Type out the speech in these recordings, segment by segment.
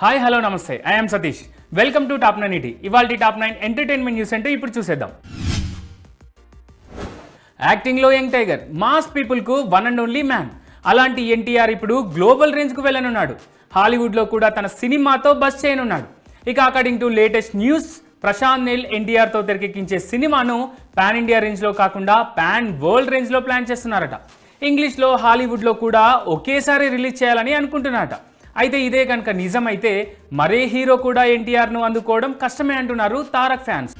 Hi hello namaste. I'm Satish. Welcome to top nine ET ఇవాళ top nine entertainment news అంటే ఇప్పుడు చూసేద్దాం. యాక్టింగ్లో యంగ్ టైగర్ మాస్ పీపుల్కు వన్ అండ్ ఓన్లీ మ్యాన్ అలాంటి ఎన్టీఆర్ ఇప్పుడు గ్లోబల్ రేంజ్కు వెళ్ళనున్నాడు. హాలీవుడ్లో కూడా తన సినిమాతో బస్ చేయనున్నాడు. ఇక according to latest news Prashanth Neel ఎన్టీఆర్తో తెరకెక్కించే సినిమాను పాన్ ఇండియా రేంజ్లో కాకుండా పాన్ వరల్డ్ రేంజ్లో ప్లాన్ చేస్తున్నారట. ఇంగ్లీష్లో హాలీవుడ్లో కూడా ఒకేసారి రిలీజ్ చేయాలని అనుకుంటున్నారట. అయితే ఇదే కనుక నిజమైతే మరే హీరో కూడా ఎన్టీఆర్ను అందుకోవడం కష్టమే అంటున్నారు తారక్ ఫ్యాన్స్.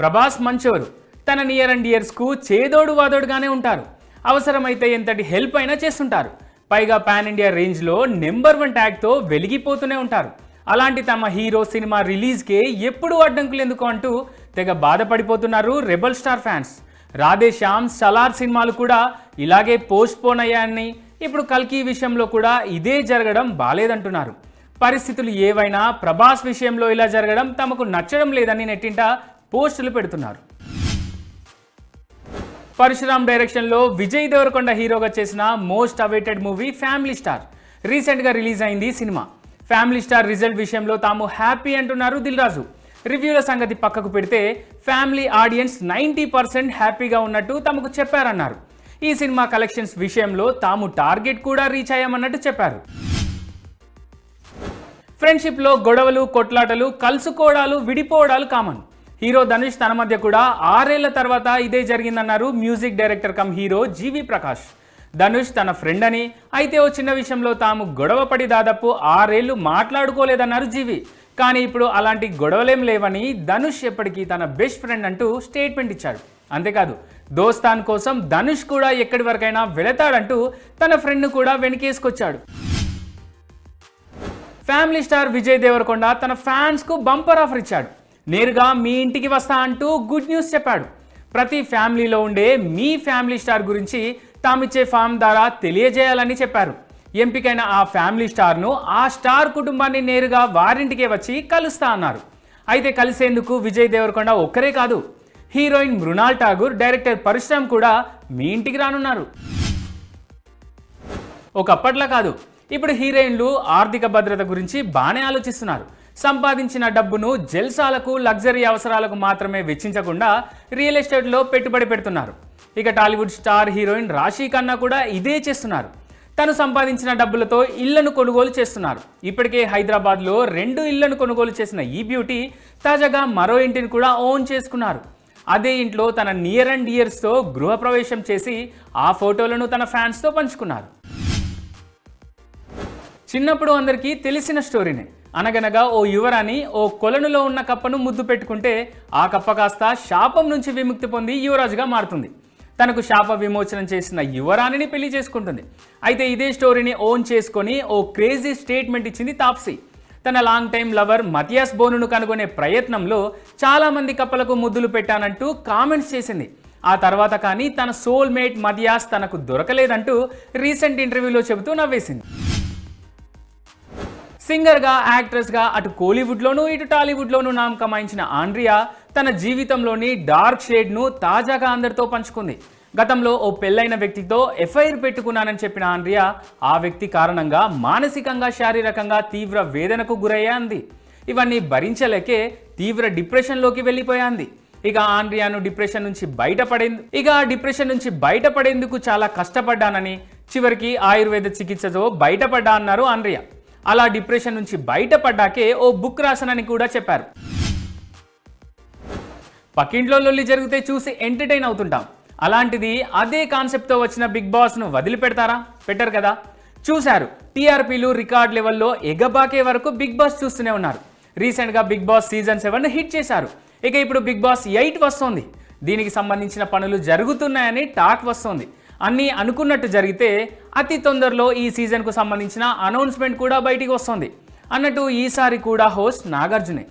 ప్రభాస్ మంచోరు. తన నియర్ అండ్ ఇయర్స్కు చేదోడు వాదోడుగానే ఉంటారు. అవసరమైతే ఎంతటి హెల్ప్ అయినా చేస్తుంటారు. పైగా పాన్ ఇండియా రేంజ్లో నెంబర్ వన్ ట్యాగ్తో వెలిగిపోతూనే ఉంటారు. అలాంటి తమ హీరో సినిమా రిలీజ్కే ఎప్పుడు అడ్డంకులు ఎందుకు అంటూ తెగ బాధపడిపోతున్నారు rebel star fans Radhe Shyam Salaar సినిమాలు కూడా ఇలాగే పోస్ట్ పోన్ అయ్యాయని ఇప్పుడు కల్కి విషయంలో కూడా ఇదే జరగడం బాలేదంటున్నారు. పరిస్థితులు ఏవైనా ప్రభాస్ విషయంలో ఇలా జరగడం తమకు నచ్చడం లేదని నెట్టింట పోస్టులు పెడుతున్నారు. పరశురామ్ డైరెక్షన్లో విజయ్ దేవరకొండ హీరోగా చేసిన most awaited movie family star. రీసెంట్గా రిలీజ్ అయింది సినిమా. ఫ్యామిలీ స్టార్ రిజల్ట్ విషయంలో తాము హ్యాపీ అంటున్నారు దిల్ రాజు రివ్యూల సంగతి పక్కకు పెడితే ఫ్యామిలీ ఆడియన్స్ నైంటీ పర్సెంట్ హ్యాపీగా ఉన్నట్టు తమకు చెప్పారన్నారు. ఈ సినిమా కలెక్షన్స్ విషయంలో తాము టార్గెట్ కూడా రీచ్ అయ్యామన్నట్టు చెప్పారు. ఫ్రెండ్షిప్లో గొడవలు కొట్లాటలు కలుసుకోవడాలు విడిపోవడాలు కామన్. హీరో ధనుష్ తన మధ్య కూడా ఆరేళ్ళ తర్వాత ఇదే జరిగిందన్నారు music director cum hero GV Prakash. Dhanush తన ఫ్రెండ్ అని అయితే ఓ చిన్న విషయంలో తాము గొడవపడి దాదాపు ఆరేళ్ళు మాట్లాడుకోలేదన్నారు జీవి. కానీ ఇప్పుడు అలాంటి గొడవలేం లేవని ధనుష్ ఎప్పటికీ తన బెస్ట్ ఫ్రెండ్ అంటూ స్టేట్మెంట్ ఇచ్చాడు. అంతేకాదు దోస్తాన్ కోసం ధనుష్ కూడా ఎక్కడి వరకైనా వెళతాడంటూ తన ఫ్రెండ్ను కూడా వెనకేసుకొచ్చాడు. ఫ్యామిలీ స్టార్ విజయ్ దేవరకొండ తన ఫ్యాన్స్కు బంపర్ ఆఫర్ ఇచ్చాడు. నేరుగా మీ ఇంటికి వస్తా అంటూ గుడ్ న్యూస్ చెప్పాడు. ప్రతి ఫ్యామిలీలో ఉండే మీ ఫ్యామిలీ స్టార్ గురించి తామిచ్చే ఫామ్ ద్వారా తెలియజేయాలని చెప్పారు. ఎంపికైన ఆ ఫ్యామిలీ స్టార్ను ఆ స్టార్ కుటుంబాన్ని నేరుగా వారింటికే వచ్చి కలుస్తా అన్నారు. అయితే కలిసేందుకు విజయ్ దేవరకొండ ఒక్కరే కాదు హీరోయిన్ మృణాల్ ఠాగూర్ డైరెక్టర్ పరిశ్రమ్ కూడా మీ ఇంటికి రానున్నారు. ఒకప్పట్లో కాదు ఇప్పుడు హీరోయిన్లు ఆర్థిక భద్రత గురించి బాగానే ఆలోచిస్తున్నారు. సంపాదించిన డబ్బును జల్సాలకు లగ్జరీ అవసరాలకు మాత్రమే వెచ్చించకుండా రియల్ ఎస్టేట్లో పెట్టుబడి పెడుతున్నారు. ఇక టాలీవుడ్ స్టార్ హీరోయిన్ రాశీ ఖన్నా కూడా ఇదే చేస్తున్నారు. తను సంపాదించిన డబ్బులతో ఇళ్ళను కొనుగోలు చేస్తున్నారు. ఇప్పటికే హైదరాబాద్లో రెండు ఇళ్ళను కొనుగోలు చేసిన ఈ బ్యూటీ తాజాగా మరో ఇంటిని కూడా ఓన్ చేసుకున్నారు. అదే ఇంట్లో తన నియర్ అండ్ ఇయర్స్తో గృహప్రవేశం చేసి ఆ ఫోటోలను తన ఫ్యాన్స్తో పంచుకున్నారు. చిన్నప్పుడు అందరికీ తెలిసిన స్టోరీనే. అనగనగా ఓ యువరాణి ఓ కొలనులో ఉన్న కప్పను ముద్దు పెట్టుకుంటే ఆ కప్ప కాస్త శాపం నుంచి విముక్తి పొంది యువరాజుగా మారుతుంది. తనకు శాప విమోచనం చేసిన యువరాణిని పెళ్ళి చేసుకుంటుంది. అయితే ఇదే స్టోరీని ఓన్ చేసుకొని ఓ క్రేజీ స్టేట్మెంట్ ఇచ్చింది తాప్సీ. తన లాంగ్ టైం లవర్ మతియాస్ బోనును కనుగొనే ప్రయత్నంలో చాలామంది కప్పలకు ముద్దులు పెట్టానంటూ కామెంట్స్ చేసింది. ఆ తర్వాత కానీ తన సోల్ మేట్ మతియాస్ తనకు దొరకలేదంటూ రీసెంట్ ఇంటర్వ్యూలో చెబుతూ నవ్వేసింది. సింగర్గా యాక్ట్రెస్గా అటు కోలీవుడ్లోనూ ఇటు టాలీవుడ్లోనూ నామకమాయించిన ఆండ్రియా తన జీవితంలోని డార్క్ షేడ్ను తాజాగా అందరితో పంచుకుంది. గతంలో ఓ పెళ్ళైన వ్యక్తితో ఎఫ్ఐఆర్ పెట్టుకున్నానని చెప్పిన ఆండ్రియా ఆ వ్యక్తి కారణంగా మానసికంగా శారీరకంగా తీవ్ర వేదనకు గురయ్యాంది ఇవన్నీ భరించలేకే తీవ్ర డిప్రెషన్లోకి వెళ్ళిపోయాంది. ఇక ఆండ్రియాను డిప్రెషన్ నుంచి బయటపడేందు ఇక ఆ డిప్రెషన్ నుంచి బయటపడేందుకు చాలా కష్టపడ్డానని చివరికి ఆయుర్వేద చికిత్సతో బయటపడ్డా అన్నారు ఆండ్రియా. అలా డిప్రెషన్ నుంచి బయటపడ్డాకే ఓ బుక్ రాసనని కూడా చెప్పారు. పక్కింట్లో లొల్లి జరిగితే చూసి ఎంటర్టైన్ అవుతుంటాం. అలాంటిది అదే కాన్సెప్ట్తో వచ్చిన బిగ్ బాస్ను వదిలిపెడతారా? పెట్టరు కదా? చూశారు టీఆర్పీలు రికార్డ్ లెవెల్లో ఎగబాకే వరకు బిగ్ బాస్ చూస్తూనే ఉన్నారు. రీసెంట్గా Bigg Boss season seven hit చేశారు. ఇక ఇప్పుడు బిగ్ బాస్ ఎయిట్ వస్తోంది. దీనికి సంబంధించిన పనులు జరుగుతున్నాయని టాక్ వస్తోంది. అన్నీ అనుకున్నట్టు జరిగితే అతి తొందరలో ఈ సీజన్కు సంబంధించిన అనౌన్స్మెంట్ కూడా బయటికి వస్తుంది. అన్నట్టు ఈసారి కూడా హోస్ట్ నాగార్జునే.